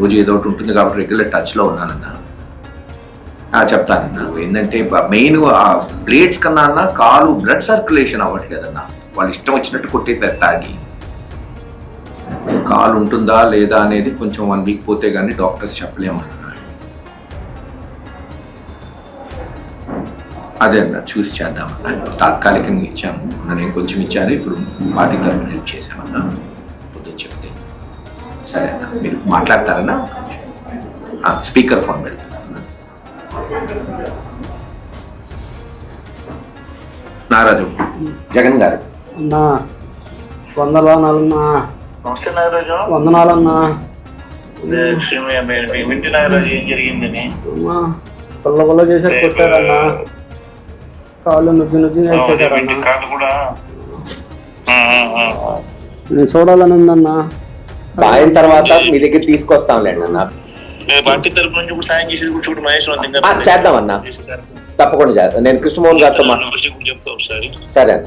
రోజు ఏదో ఒకటి ఉంటుంది కాబట్టి రెగ్యులర్ టచ్లో ఉన్నానన్నా. ఆ, చెప్తానన్నా. ఏంటంటే మెయిన్ ఆ ప్లేట్స్ కన్నా అన్న కాలు బ్లడ్ సర్క్యులేషన్ అవ్వట్లేదన్నా. వాళ్ళు ఇష్టం వచ్చినట్టు కొట్టేసారు తాగి. సో కాలు ఉంటుందా లేదా అనేది కొంచెం వన్ వీక్ పోతే కానీ డాక్టర్స్ చెప్పలేమన్నా. అదే అన్న చూసి చేద్దామన్నా. తాత్కాలికంగా ఇచ్చాము. నేను కొంచెం ఇచ్చాను. ఇప్పుడు పార్టీ తరఫున హెల్ప్ చేశామన్నా. సరే అన్న మీరు మాట్లాడతారన్నా స్పీకర్ ఫోన్ పెడుతున్నాను నారాజు జగన్ గారు. అన్నా వందనాలన్నా నమస్తే నాగరాజు వందనాలన్నా. పుల్ల పుల్ల చేసి కొట్టారన్నా. కాళ్ళు కాళ్ళు కూడా. నేను చూడాలని ఉందన్నా. ఆయన తర్వాత మీ దగ్గర తీసుకొస్తాంలేండి అన్న నేను పార్టీ తరపు నుంచి కూడా సాయం చేసేది కూడా చూడు మహేష్. ఆ, చేద్దామన్నా. తప్పకుండా చేద్దాం. నేను కృష్ణమోహన్ గారితో చెప్తా ఒకసారి. సరే అన్న.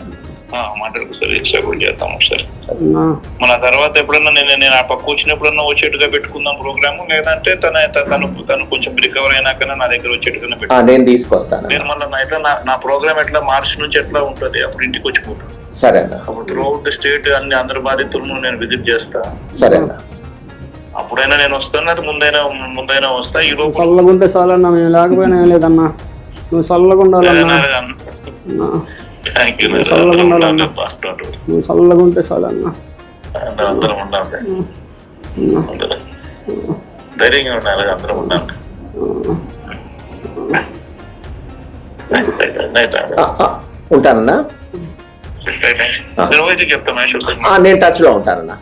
ఆ, మాట్లాడుకు సార్ ఎక్స్ట్రా కూడా చేద్దాం ఒకసారి. అన్నా మన తర్వాత ఎప్పుడన్నా నేను నేను ఆ పక్క వచ్చినప్పుడన్నా వచ్చేట్టుగా పెట్టుకుందాం ప్రోగ్రామ్ లేదంటే తన తను తను కొంచెం రికవర్ అయినాకనే నా దగ్గర వచ్చేట్టుగా నేను తీసుకొస్తాను నేను మళ్ళీ నా ఎట్లా నా ప్రోగ్రామ్ ఎట్లా మార్చి నుంచి ఎట్లా ఉంటుంది? అప్పుడు ఇంటికి వచ్చిపోతాను. సరే అన్న. అప్పుడు ద స్టేట్ అన్ని అందరి బాధితులను నేను విజిట్ చేస్తా. సరే అన్న. అప్పుడైనా నేను వస్తాను అది ముందైనా ముందైనా వస్తా ఈ లోపు చల్లగుంటే చాలన్నా మేము లేకపోయినా ఏం లేదన్నా. నువ్వు చల్లగా ఉండాలన్నా అన్నా, థ్యాంక్ యూ చల్లగా ఉండాలన్నా. నువ్వు చల్లగా ఉంటే చాలన్నా. అందరం ఉండాలి అందరం. ధైర్యంగా ఉండాలి అందరం ఉండాలి ఆ, ఆ, ఉంటానన్నా. నేను ఒకసారి ఆ, నేను టచ్లో ఉంటానన్నా.